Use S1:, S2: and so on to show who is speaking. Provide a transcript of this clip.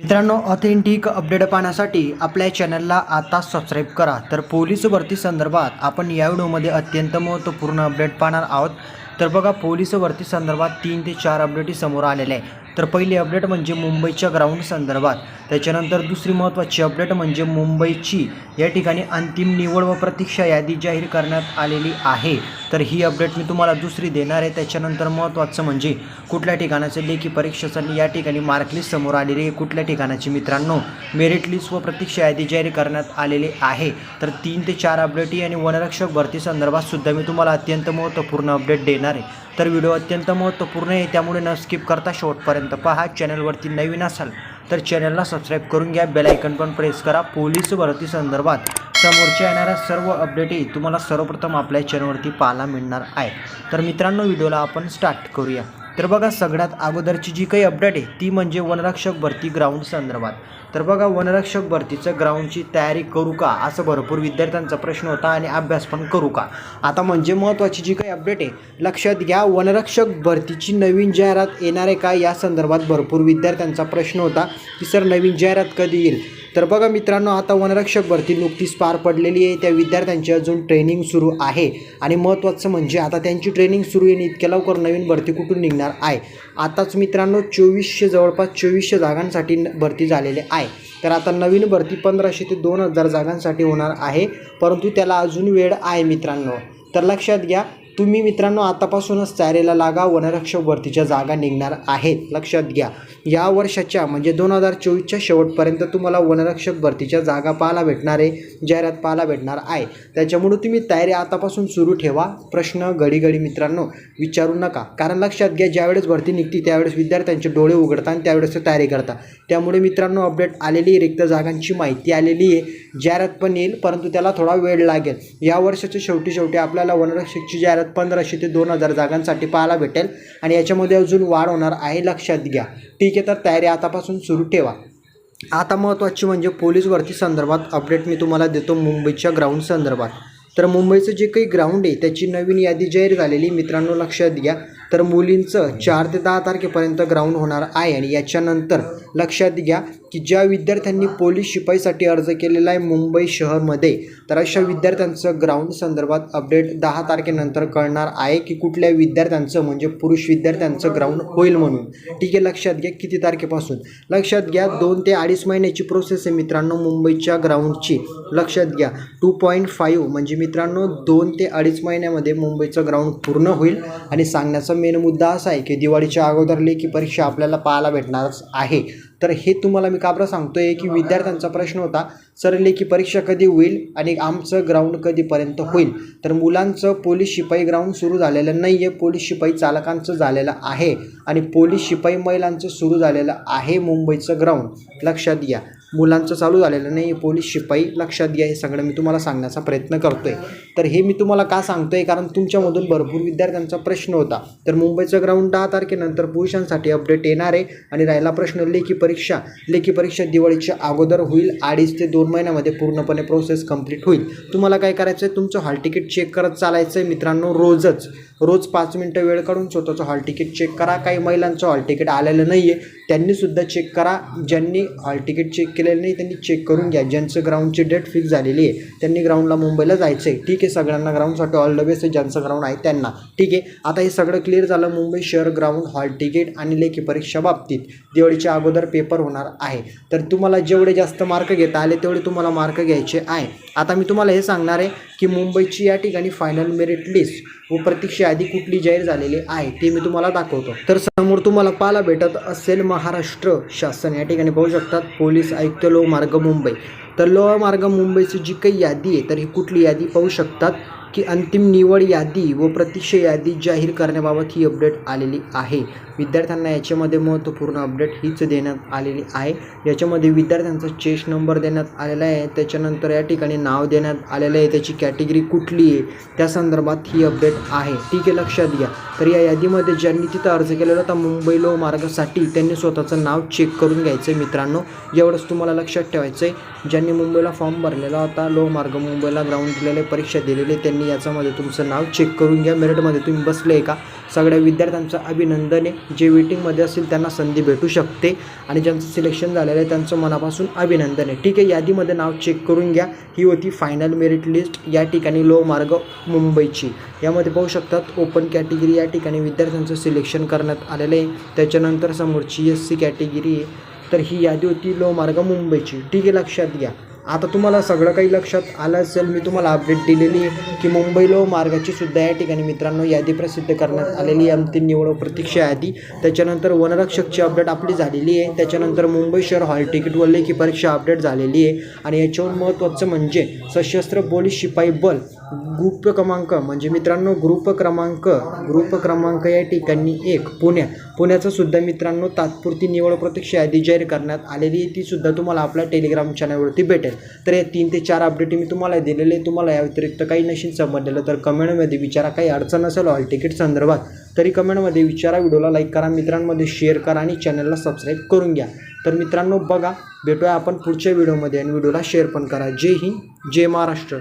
S1: मित्रांनो authentic update पाहण्यासाठी आपल्या चॅनलला आता सबस्क्राईब करा. तर पोलीस भरती संदर्भात आपण या व्हिडिओमध्ये अत्यंत महत्त्वपूर्ण अपडेट पाहणार आहोत. तर बघा पोलीस भरती संदर्भात तीन ते चार अपडेटी समोर आलेले आहे तर पहिली अपडेट म्हणजे मुंबईच्या ग्राउंड संदर्भात. त्याच्यानंतर दुसरी महत्त्वाची अपडेट म्हणजे मुंबईची. या ठिकाणी अंतिम निवड व प्रतीक्षा यादी जाहीर करण्यात आलेली आहे. तर ही अपडेट मी तुम्हाला दुसरी देणार आहे. त्याच्यानंतर महत्त्वाचं म्हणजे कुठल्या ठिकाणाचे लेखी परीक्षेसाठी या ठिकाणी मार्क लिस्ट समोर आलेली आहे. कुठल्या ठिकाणाची मित्रांनो मेरिट लिस्ट व प्रतीक्षा यादी जाहीर करण्यात आलेली आहे. तर तीन ते चार अपडेटी आणि वनरक्षक भरती संदर्भात सुद्धा मी तुम्हाला अत्यंत महत्त्वपूर्ण अपडेट देणार आहे. तर व्हिडिओ अत्यंत महत्त्वपूर्ण आहे. त्यामुळे न स्किप करता शेवटपर्यंत पहा चॅनलवरती नवीन असाल तर चॅनलला सबस्क्राईब करून घ्या. बेलायकन पण प्रेस करा. पोलीस भरती संदर्भात समोरच्या येणाऱ्या सर्व अपडेटही तुम्हाला सर्वप्रथम आपल्या चॅनलवरती पाहायला मिळणार आहे तर मित्रांनो व्हिडिओला आपण स्टार्ट करूया. तर बघा सगळ्यात अगोदरची जी काही अपडेट आहे ती म्हणजे वनरक्षक भरती ग्राउंड संदर्भात. तर बघा वनरक्षक भरतीचं ग्राउंडची तयारी करू का? असं भरपूर विद्यार्थ्यांचा प्रश्न होता आणि अभ्यास पण करू का? आता म्हणजे महत्त्वाची जी काही अपडेट आहे लक्षात घ्या वनरक्षक भरतीची नवीन जाहिरात येणार आहे का? या संदर्भात भरपूर विद्यार्थ्यांचा प्रश्न होता की सर नवीन जाहिरात कधी येईल? तर बघा मित्रांनो आता वनरक्षक भरती नुकतीच पार पडलेली आहे. त्या विद्यार्थ्यांची अजून ट्रेनिंग सुरू आहे. आणि महत्त्वाचं म्हणजे आता त्यांची ट्रेनिंग सुरू येणे इतक्या लवकर नवीन भरती कुठून निघणार आहे? आताच मित्रांनो चोवीसशे जवळपास चोवीसशे जागांसाठी न- भरती झालेली आहे. तर आता नवीन भरती पंधराशे ते दोन हजार जागांसाठी होणार आहे. परंतु त्याला अजून वेळ आहे मित्रांनो. तर लक्षात घ्या तुम्ही मित्रांनो आतापासूनच तयारीला लागा वनरक्षक भरतीच्या जागा निघणार आहेत. लक्षात घ्या या वर्षाच्या म्हणजे दोन हजार चोवीसच्या शेवटपर्यंत तुम्हाला वनरक्षक भरतीच्या जागा पाहायला भेटणार आहे जाहिरात पाहायला भेटणार आहे. त्याच्यामुळे तुम्ही तयारी आतापासून सुरू ठेवा. प्रश्न घडी घडी मित्रांनो विचारू नका. कारण लक्षात घ्या ज्यावेळेस भरती निघते त्यावेळेस विद्यार्थ्यांचे डोळे उघडतात आणि त्यावेळेस ते तयारी करतात त्यामुळे मित्रांनो अपडेट आलेली रिक्त जागांची माहिती आलेली आहे. जाहिरात पण येईल परंतु त्याला थोडा वेळ लागेल. या वर्षाच्या शेवटी शेवटी आपल्याला वनरक्षकची जाहिरात पंधराशे ते दोन हजार जागांसाठी पाहायला भेटेल. आणि याच्यामध्ये अजून वाढ होणार आहे लक्षात घ्या. ठीक आहे तर तयारी आतापासून सुरू ठेवा. आता महत्त्वाची म्हणजे पोलीस भरती संदर्भात अपडेट मी तुम्हाला देतो मुंबईच्या ग्राउंड संदर्भात. तर मुंबईचं जे काही ग्राउंड आहे त्याची नवीन यादी जाहीर झालेली मित्रांनो लक्षात घ्या. तर मुलींचं चार ते दहा तारखेपर्यंत ग्राउंड होणार आहे आणि याच्यानंतर लक्षात घ्या की ज्या विद्यार्थ्यांनी पोलीस शिपाईसाठी अर्ज केलेला आहे मुंबई शहरमध्ये तर अशा विद्यार्थ्यांचं ग्राउंड संदर्भात अपडेट दहा तारखेनंतर कळणार आहे की कुठल्या विद्यार्थ्यांचं म्हणजे पुरुष विद्यार्थ्यांचं ग्राउंड होईल म्हणून. ठीक आहे लक्षात घ्या किती तारखेपासून. लक्षात घ्या दोन ते अडीच महिन्याची प्रोसेस आहे मित्रांनो मुंबईच्या ग्राउंडची लक्षात घ्या टू पॉईंट फाईव्ह म्हणजे मित्रांनो दोन ते अडीच महिन्यामध्ये मुंबईचं ग्राउंड पूर्ण होईल. आणि सांगण्याचा मेन मुद्दा असा आहे की दिवाळीच्या अगोदर लेखी परीक्षा आपल्याला पाहायला भेटणारच आहे. तर हे तुम्हाला मी का बरं सांगतोय की विद्यार्थ्यांचा प्रश्न होता सर लेखी परीक्षा कधी होईल आणि आमचं ग्राउंड कधीपर्यंत होईल? तर मुलांचं पोलीस शिपाई ग्राउंड सुरू झालेलं नाही आहे पोलीस शिपाई चालकांचं झालेलं आहे आणि पोलीस शिपाई महिलांचं सुरू झालेलं आहे मुंबईचं ग्राउंड लक्षात घ्या. मुलांचं चालू झालेलं नाही पोलीस शिपाई लक्षात घ्या हे सगळं मी तुम्हाला सांगण्याचा प्रयत्न करतो आहे तर हे मी तुम्हाला का सांगतो आहे कारण तुमच्यामधून भरपूर विद्यार्थ्यांचा प्रश्न होता. तर मुंबईचं ग्राउंड दहा तारखेनंतर पुरुषांसाठी अपडेट येणार आहे आणि राहिला प्रश्न लेखी परीक्षा. लेखी परीक्षा दिवाळीच्या अगोदर होईल अडीच ते दोन महिन्यामध्ये पूर्णपणे प्रोसेस कंप्लीट होईल. तुम्हाला काय करायचं आहे तुमचं हॉल तिकीट चेक करत चालायचं आहे मित्रांनो रोजच. रोज पाच मिनटं वेळ काढून स्वतःचं हॉल तिकीट चेक करा. काही महिलांचं हॉल तिकीट आलेलं नाही आहे त्यांनीसुद्धा चेक करा. ज्यांनी हॉल तिकीट चेक केलेलं नाही त्यांनी चेक करून घ्या. ज्यांचं ग्राउंडची डेट फिक्स झालेली आहे त्यांनी ग्राउंडला मुंबईला जायचं आहे ठीक आहे सगळ्यांना ग्राउंडसाठी ऑल द बेस्ट आहे. ज्यांचं ग्राउंड आहे त्यांना. ठीक आहे आता हे सगळं क्लिअर झालं. मुंबई शहर ग्राउंड हॉल तिकीट आणि लेखी परीक्षा बाबतीत दिवाळीच्या अगोदर पेपर होणार आहे. तर तुम्हाला जेवढे जास्त मार्क घेता आले तेवढे तुम्हाला मार्क घ्यायचे आहे. आता मी तुम्हाला हे सांगणार आहे की मुंबईची या ठिकाणी फायनल मेरिट लिस्ट व प्रतीक्षा यादी कुठली जाहीर झालेली आहे ते मी तुम्हाला दाखवतो. तर समोर तुम्हाला पाहायला भेटत असेल महाराष्ट्र शासन. या ठिकाणी पाहू शकतात पोलीस आयुक्त लोह मार्ग मुंबई. तर लोह मार्ग मुंबईची जी काही यादी आहे तर ही कुठली यादी पाहू शकतात की अंतिम निवड यादी व प्रतीक्षा यादी जाहीर करण्याबाबत ही अपडेट आलेली आहे. विद्यार्थ्यांना याच्यामध्ये महत्त्वपूर्ण अपडेट हीच देण्यात आलेली आहे. याच्यामध्ये विद्यार्थ्यांचा चेस्ट नंबर देण्यात आलेला आहे. त्याच्यानंतर या ठिकाणी नाव देण्यात आलेलं आहे. त्याची कॅटेगरी कुठली आहे? त्या संदर्भात ही अपडेट आहे. ठीक आहे लक्षात घ्या. तर या यादीमध्ये ज्यांनी तिथं अर्ज केलेला होता मुंबई लो मार्गासाठी त्यांनी स्वतःचं नाव चेक करून घ्यायचं आहे मित्रांनो. एवढंच तुम्हाला लक्षात ठेवायचं आहे ज्यांनी मुंबईला फॉर्म भरलेला होता लो मार्ग मुंबईला ग्राउंड दिलेले परीक्षा दिलेली त्यांनी याच्यामध्ये तुमचं नाव चेक करून घ्या. मेरिटमध्ये तुम्ही बसले आहे का? सगळ्या विद्यार्थ्यांचं अभिनंदन आहे. जे वेटिंगमध्ये असतील त्यांना संधी भेटू शकते. आणि ज्यांचं सिलेक्शन झालेलं आहे त्यांचं मनापासून अभिनंदन आहे. ठीक आहे यादीमध्ये नाव चेक करून घ्या. ही होती फायनल मेरिट लिस्ट या ठिकाणी लो मार्ग मुंबईची. यामध्ये पाहू शकतात ओपन कॅटेगरी या ठिकाणी विद्यार्थ्यांचं सिलेक्शन करण्यात आलेलं आहे. त्याच्यानंतर समोरची एस सी कॅटेगरी आहे. तर ही यादी होती लो मार्ग मुंबईची. ठीक आहे लक्षात घ्या. आता तुम्हाला सगळं काही लक्षात आलं असेल मी तुम्हाला अपडेट दिलेली आहे की मुंबई लो मार्गाची सुद्धा या ठिकाणी मित्रांनो यादी प्रसिद्ध करण्यात आलेली आहे. अंतिम निवड प्रतीक्षा यादी. त्याच्यानंतर वनरक्षकची अपडेट आपली झालेली आहे. त्याच्यानंतर मुंबई शहर हॉल तिकीट व लेखी परीक्षा अपडेट झालेली आहे. आणि याच्यावर महत्त्वाचं म्हणजे सशस्त्र पोलीस शिपाई बल ग्रुप क्रमांक म्हणजे मित्रांनो ग्रुप क्रमांक ग्रुप क्रमांक या ठिकाणी एक पुण्या. पुण्याचं सुद्धा मित्रांनो तात्पुरती निवड प्रतीक्षा यादी जाहीर करण्यात आलेली आहे. ती सुद्धा तुम्हाला आपल्या टेलिग्राम चॅनलवरती भेटेल. तर या तीन ते चार अपडेट मी तुम्हाला दिलेले तुम्हाला या व्यतिरिक्त काही नशीन समजलेलं तर कमेंटमध्ये विचारा. काही अडचण असेल हॉल तिकीट संदर्भात तरी कमेंटमध्ये विचारा. व्हिडिओला लाईक करा. मित्रांमध्ये शेअर करा आणि चॅनलला सबस्क्राईब करून घ्या. तर मित्रांनो बघा भेटूया आपण पुढच्या व्हिडिओमध्ये आणि व्हिडिओला शेअर पण करा. जय हिंद जय महाराष्ट्र.